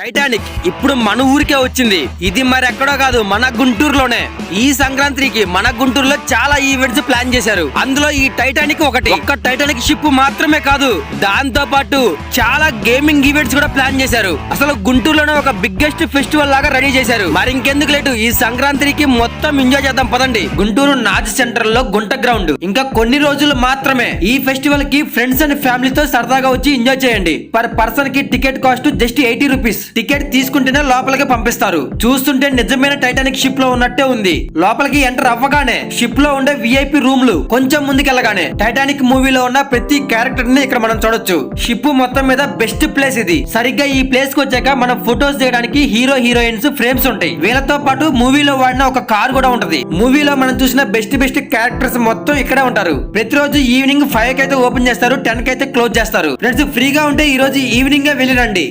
Titanic ఇప్పుడు మన ఊరికే వచ్చింది. ఇది మరి ఎక్కడో కాదు మన గుంటూరులోనే. ఈ సంక్రాంతికి మన గుంటూరులో చాలా ఈవెంట్స్ ప్లాన్ చేశారు. అందులో ఈ టైటానిక్ ఒకటి. ఒక్క టైటానిక్ షిప్ మాత్రమే కాదు దాంతో పాటు చాలా గేమింగ్ ఈవెంట్స్ కూడా ప్లాన్ చేశారు. అసలు గుంటూరులోనే ఒక బిగ్గెస్ట్ ఫెస్టివల్ లాగా రెడీ చేశారు. మరి ఇంకెందుకు లేటు ఈ సంక్రాంతికి మొత్తం ఎంజాయ్ చేద్దాం పదండి. గుంటూరు నాజ్ సెంటర్లో గుంట గ్రౌండ్ ఇంకా కొన్ని రోజులు మాత్రమే. ఈ ఫెస్టివల్కి ఫ్రెండ్స్ అండ్ ఫ్యామిలీతో సరదాగా వచ్చి ఎంజాయ్ చేయండి. పర్ పర్సన్కి ticket cost just eighty rupees ticket తీసుకుంటేనే లోపలికి పంపిస్తారు. చూస్తుంటే నిజమైన టైటానిక్ షిప్లో ఉన్నట్టే ఉంది. లోపలికి ఎంటర్ అవ్వగానే షిప్లో ఉండే విఐపి రూమ్లు కొంచెం ముందుకెళ్ళగానే టైటానిక్ మూవీలో ఉన్న ప్రతి క్యారెక్టర్ని ఇక్కడ మనం చూడొచ్చు. షిప్ మొత్తం మీద బెస్ట్ ప్లేస్ ఇది. సరిగ్గా ఈ ప్లేస్కి వచ్చాక మనం ఫొటోస్ తీయడానికి హీరో హీరోయిన్స్ ఫ్రేమ్స్ ఉంటాయి. వీళ్ళతో పాటు మూవీలో వాడిన ఒక కార్ కూడా ఉంటది. మూవీలో మనం చూసిన బెస్ట్ బెస్ట్ క్యారెక్టర్స్ మొత్తం ఇక్కడే ఉంటారు. ప్రతిరోజు ఈవినింగ్ ఫైవ్కి అయితే ఓపెన్ చేస్తారు టెన్కి అయితే క్లోజ్ చేస్తారు. ఫ్రెండ్స్ ఫ్రీగా ఉంటే ఈ రోజు ఈవినింగ్ వెళ్ళిరండి